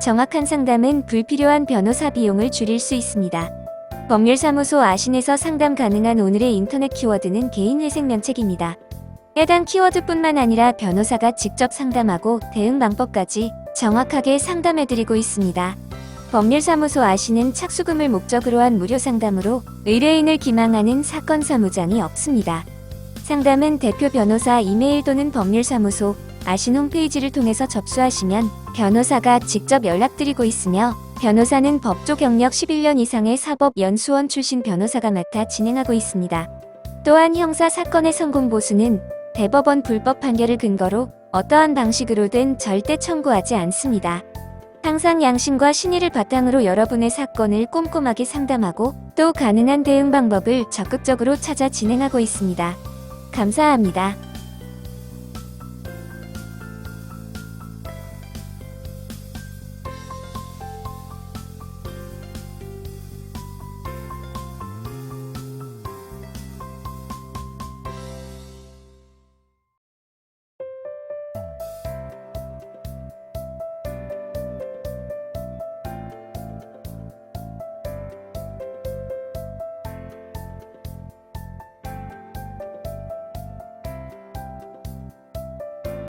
정확한 상담은 불필요한 변호사 비용을 줄일 수 있습니다. 법률사무소 아신에서 상담 가능한 오늘의 인터넷 키워드는 개인회생 면책입니다. 해당 키워드뿐만 아니라 변호사가 직접 상담하고 대응 방법까지 정확하게 상담해드리고 있습니다. 법률사무소 아시는 착수금을 목적으로 한 무료 상담으로 의뢰인을 기망하는 사건 사무장이 없습니다. 상담은 대표 변호사 이메일 또는 법률사무소 아신 홈페이지를 통해서 접수하시면 변호사가 직접 연락드리고 있으며 변호사는 법조 경력 11년 이상의 사법연수원 출신 변호사가 맡아 진행하고 있습니다. 또한 형사 사건의 성공 보수는 대법원 불법 판결을 근거로 어떠한 방식으로든 절대 청구하지 않습니다. 항상 양심과 신의를 바탕으로 여러분의 사건을 꼼꼼하게 상담하고 또 가능한 대응 방법을 적극적으로 찾아 진행하고 있습니다. 감사합니다.